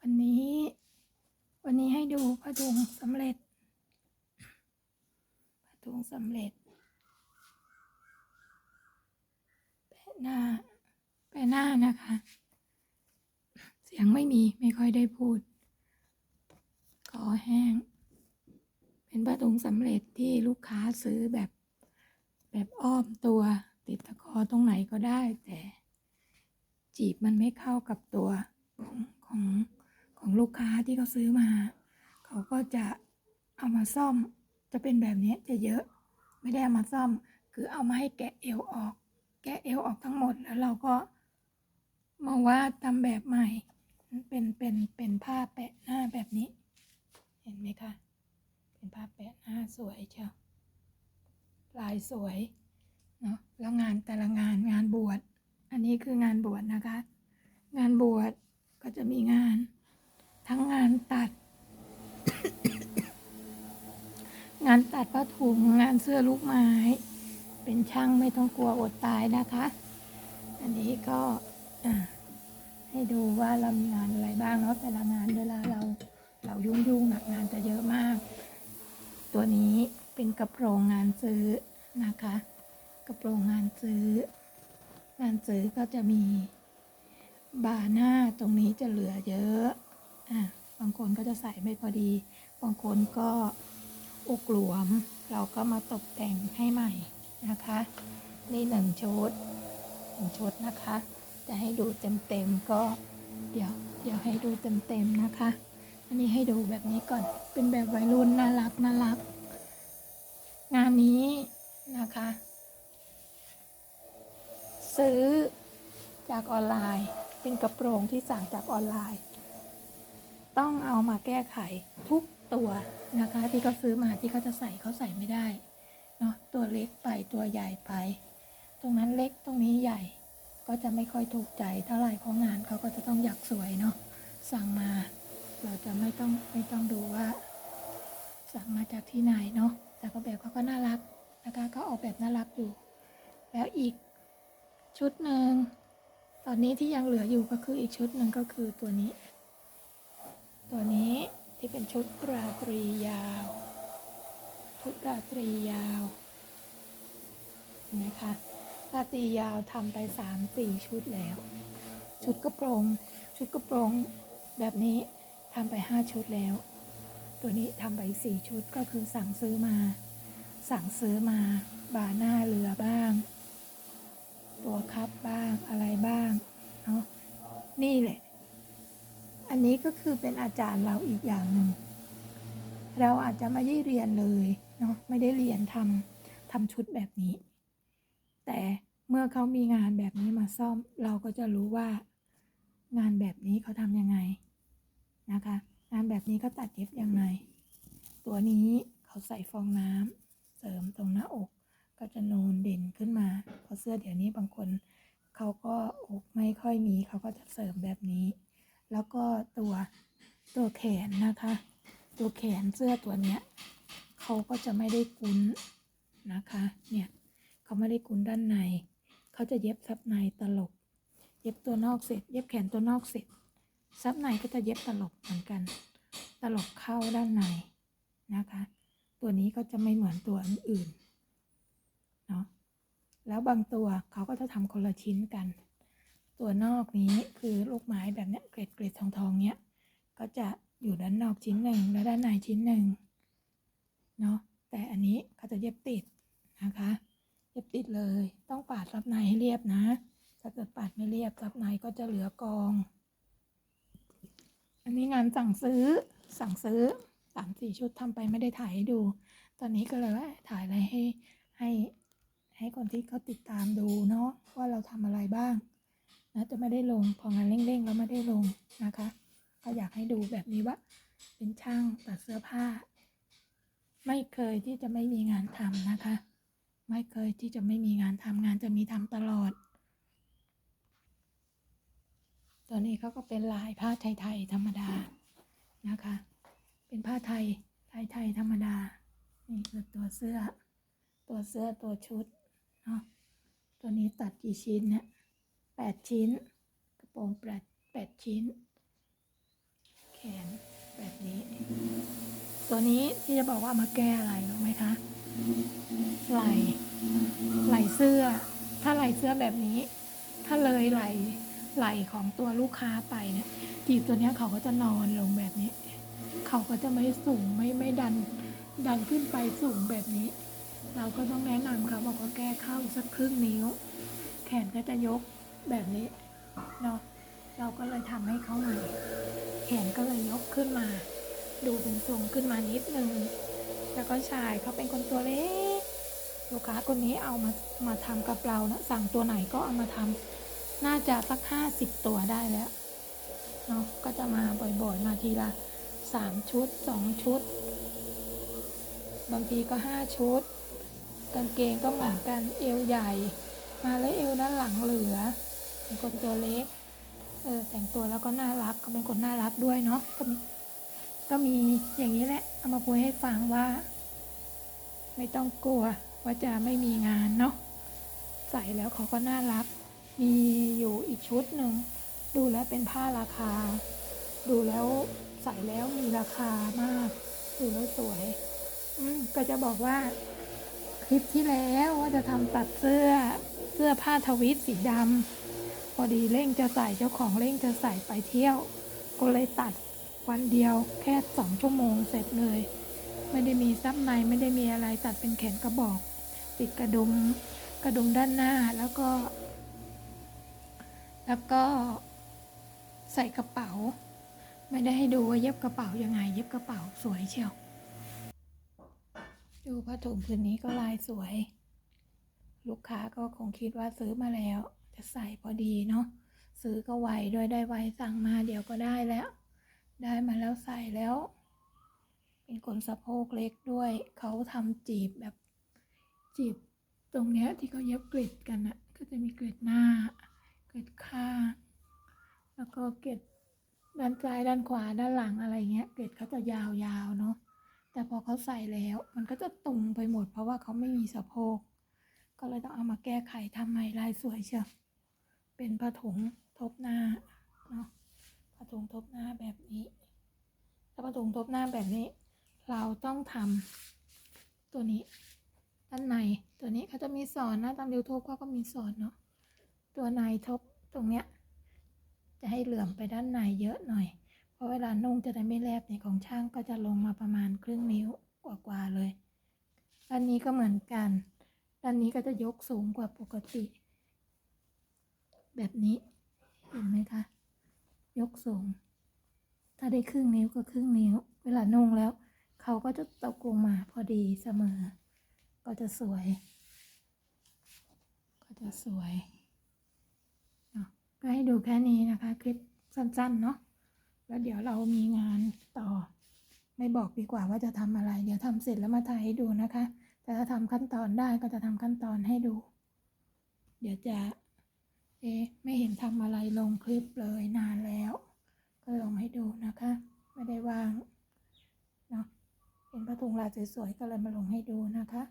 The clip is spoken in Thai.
วันนี้ วันนี้ให้ดูผ้าถุงสำเร็จผ้าถุงสำเร็จ แปะหน้า แปะหน้านะคะ เสียงไม่มีไม่ค่อยได้พูดคอแห้ง เป็นผ้าถุงสำเร็จที่ลูกค้าซื้อแบบ แบบอ้อมตัวติดตะขอตรงไหนก็ได้แต่จีบมันไม่เข้ากับตัวของของ ของลูกค้าที่เขาซื้อมา เขาก็จะเอามาซ่อมจะเป็นแบบนี้จะเยอะ ไม่ได้เอามาซ่อม คือเอามาให้แกะเอวออก แกะเอวออกทั้งหมดแล้วเราก็มาวาดทำแบบใหม่ เป็นเป็นเป็นผ้าแปะหน้าแบบนี้ เห็นไหมคะเป็นผ้าแปะหน้าสวยเชียวลายสวยเนาะแล้วงานแต่ละงานงานบวช อันนี้คืองานบวชนะคะ งานบวชก็จะมีงาน ทั้งงานตัด งานตัดผ้าถุงงานเสื้อลูกไม้ เป็นช่างไม่ต้องกลัวอดตายนะคะ อันนี้ก็ให้ดูว่าเรามีงานอะไรบ้างเนาะแต่ละงานเวลาเราเรายุ่งยุ่งหนักงานจะเยอะมาก ตัวนี้เป็นกระโปรงงานซื้อนะคะ กระโปรงงานซื้อ งานซื้อก็จะมีบ่าหน้าตรงนี้จะเหลือเยอะ บางคนก็จะใส่ไม่พอดี บางคนก็อุกหลวม เราก็มาตกแต่งให้ใหม่นะคะ นี่หนึ่งชุดหนึ่งชุดนะคะ จะให้ดูเต็มๆก็เดี๋ยวเดี๋ยวให้ดูเต็มๆนะคะ อันนี้ให้ดูแบบนี้ก่อน เป็นแบบวัยรุ่นน่ารักน่ารัก งานนี้นะคะ ซื้อจากออนไลน์ เป็นกระโปรงที่สั่งจากออนไลน์ ต้องเอามาแก้ไขทุกตัวนะคะ ที่เขาซื้อมาที่เขาจะใส่เขาใส่ไม่ได้เนาะตัวเล็กไปตัวใหญ่ไป ตรงนั้นเล็กตรงนี้ใหญ่ก็จะไม่ค่อยถูกใจเท่าไหร่เพราะงานเขาก็จะต้องอยากสวยเนาะสั่งมา เราจะไม่ต้องไม่ต้องดูว่า สั่งมาจากที่ไหนเนาะแต่ก็แบบเขาก็น่ารักนะคะก็ออกแบบน่ารักอยู่ แล้วอีกชุดหนึ่งตอนนี้ที่ยังเหลืออยู่ก็คืออีกชุดหนึ่งก็คือตัวนี้ ตัวนี้ที่เป็นชุดราตรียาว ชุดราตรียาวนะคะราตรียาวทำไปสามสี่ชุดแล้ว ชุดกระโปรง ชุดกระโปรงแบบนี้ทำไปห้าชุดแล้ว ตัวนี้ทำไปสี่ชุดก็คือสั่งซื้อมา สั่งซื้อมาบาหน้าเรือบ้าง ตัวคับบ้างอะไรบ้างเนาะนี่แหละ อันนี้ก็คือเป็นอาจารย์เราอีกอย่างหนึ่ง เราอาจจะไม่ได้เรียนเลยเนาะไม่ได้เรียนทำทำชุดแบบนี้ แต่เมื่อเขามีงานแบบนี้มาซ่อม เราก็จะรู้ว่างานแบบนี้เขาทำยังไงนะคะ งานแบบนี้เขาตัดเย็บยังไง ตัวนี้เขาใส่ฟองน้ำเสริมตรงหน้าอก ก็จะนูนเด่นขึ้นมาเพราะเสื้อเดี๋ยวนี้บางคนเขาก็อกไม่ค่อยมีเขาก็จะเสริมแบบนี้ แล้วก็ตัวตัวแขนนะคะ ตัวแขนเสื้อตัวเนี้ยเขาก็จะไม่ได้กุ้นนะคะ เนี่ยเขาไม่ได้กุ้นด้านใน เขาจะเย็บซับในตลบ เย็บตัวนอกเสร็จ เย็บแขนตัวนอกเสร็จ ซับในก็จะเย็บตลบเหมือนกัน ตลบเข้าด้านในนะคะ ตัวนี้ก็จะไม่เหมือนตัวอื่นเนาะ แล้วบางตัวเขาก็จะทำคนละชิ้นกัน ตัวนอกนี้คือลูกไม้แบบเนี้ยเกรดเกรดทองทองเนี้ยก็จะอยู่ด้านนอกชิ้นหนึ่งแล้วด้านในชิ้นหนึ่งเนาะแต่อันนี้เขาจะเย็บติดนะคะ เย็บติดเลยต้องปาดซับในให้เรียบนะ ถ้าเกิดปาดไม่เรียบซับในก็จะเหลือกอง อันนี้งานสั่งซื้อสั่งซื้อสามสี่ชุดทำไปไม่ได้ถ่ายให้ดู ตอนนี้ก็เลยว่าถ่ายอะไรให้ให้ให้คนที่เขาติดตามดูเนาะว่าเราทำอะไรบ้าง นะจะไม่ได้ลง พองานเร่งๆแล้วไม่ได้ลงนะคะ ก็อยากให้ดูแบบนี้ว่า เป็นช่างตัดเสื้อผ้า ไม่เคยที่จะไม่มีงานทำนะคะ ไม่เคยที่จะไม่มีงานทำงานจะมีทำตลอดตัวนี้เขาก็เป็นลายผ้าไทยๆธรรมดานะคะ เป็นผ้าไทยไทยๆธรรมดา นี่คือตัวเสื้อ ตัวเสื้อตัวชุดเนาะตัวนี้ตัดกี่ชิ้นเนี่ย แปดชิ้น กระโปรงแปดแปดชิ้น แขนแบบนี้ ตัวนี้ที่จะบอกว่ามาแก้อะไรรู้ไหมคะไหลไหลเสื้อ ถ้าไหลเสื้อแบบนี้ ถ้าเลยไหลไหลของตัวลูกค้าไปเนี่ยจีบตัวนี้เขาก็จะนอนลงแบบนี้ เขาก็จะไม่สูงไม่ไม่ดันดันขึ้นไปสูงแบบนี้ เราก็ต้องแนะนำเขาบอกว่าแก้เข้าอีกสักครึ่งนิ้ว แขนก็จะยก แบบนี้เนาะเราก็เลยทำให้เขาใหม่แขนก็เลยยกขึ้นมา ดูเป็นทรงขึ้นมานิดนึงแล้วก็ชายเขาเป็นคนตัวเล็กลูกค้าคนนี้เอามามาทำกับเรานะสั่งตัวไหนก็เอามาทำน่าจะสักห้าสิบตัวได้แล้วเนาะก็จะมาบ่อยๆ มาทีละสามชุดสองชุด บางทีก็ห้าชุด กางเกงก็เหมือนกันเอวใหญ่ มาแล้วเอวด้านหลังเหลือ เป็นคนตัวเล็กเออแต่งตัวแล้วก็น่ารักเขาเป็นคนน่ารักด้วยเนาะก็มีก็มีอย่างนี้แหละเอามาพูดให้ฟังว่า ไม่ต้องกลัวว่าจะไม่มีงานเนาะใส่แล้วเขาก็น่ารัก มีอยู่อีกชุดหนึ่งดูแล้วเป็นผ้าราคา ดูแล้วใส่แล้วมีราคามากดูแล้วสวย อืมก็จะบอกว่า คลิปที่แล้วว่าจะทำตัดเสื้อเสื้อผ้าทวิตสีดำ อดีเร่งจะใส่เจ้าของเร่งจะใส่ไปเที่ยว ก็เลยตัดวันเดียวแค่สองชั่วโมงเสร็จเลย ไม่ได้มีซับในไม่ได้มีอะไรตัดเป็นแขนกระบอก ติดกระดุมกระดุมด้านหน้าแล้วก็ แล้วก็ใส่กระเป๋า ไม่ได้ให้ดูว่าเย็บกระเป๋ายังไง เย็บกระเป๋าสวยเชียว ดูผ้าถุงผืนนี้ก็ลายสวย ลูกค้าก็คงคิดว่าซื้อมาแล้ว จะใส่พอดีเนาะซื้อก็ไวด้วยได้ไวสั่งมาเดี๋ยวก็ได้แล้ว ได้มาแล้วใส่แล้ว เป็นคนสะโพกเล็กด้วย เขาทำจีบแบบจีบตรงเนี้ยที่เขาเย็บกริดกันอะก็จะมีกริดหน้า กริดข้าง แล้วก็เกริดด้านซ้ายด้านขวาด้านหลังอะไรเงี้ย เกริดเขาจะยาวๆเนาะ แต่พอเขาใส่แล้ว มันก็จะตุงไปหมด เพราะว่าเขาไม่มีสะโพก ก็เลยต้องเอามาแก้ไขทำใหม่ลายสวยเชียว เป็นผ้าถุงทบหน้าเนาะผ้าถุงทบหน้าแบบนี้ถ้าผ้าถุงทบหน้าแบบนี้ เราต้องทำตัวนี้ด้านในตัวนี้เขาจะมีสอนนะตามยูทูบเขาก็มีสอนเนาะตัวในทบตรงเนี้ยจะให้เหลื่อมไปด้านในเยอะหน่อย เพราะเวลานุ่งจะได้ไม่แลบเนี่ยของช่างก็จะลงมาประมาณครึ่งนิ้วกว่าๆเลยด้านนี้ก็เหมือนกัน ด้านนี้ก็จะยกสูงกว่าปกติ แบบนี้ เห็นไหมคะ ยกสูง ถ้าได้ครึ่งนิ้วก็ครึ่งนิ้ว เวลานุ่งแล้ว เขาก็จะตกลงมาพอดีเสมอ ก็จะสวย ก็จะสวยเนาะก็ให้ดูแค่นี้นะคะ คลิปสั้นๆเนาะแล้วเดี๋ยวเรามีงานต่อ ไม่บอกดีกว่าว่าจะทำอะไร เดี๋ยวทำเสร็จแล้วมาถ่ายให้ดูนะคะ แต่ถ้าทำขั้นตอนได้ก็จะทำขั้นตอนให้ดู เดี๋ยวจะ เอ๊ะไม่เห็นทำอะไรลงคลิปเลยนานแล้ว ก็ลงให้ดูนะคะ ไม่ได้ว่างเนาะเห็นพระธงลาสวยๆก็เลยมาลงให้ดูนะคะ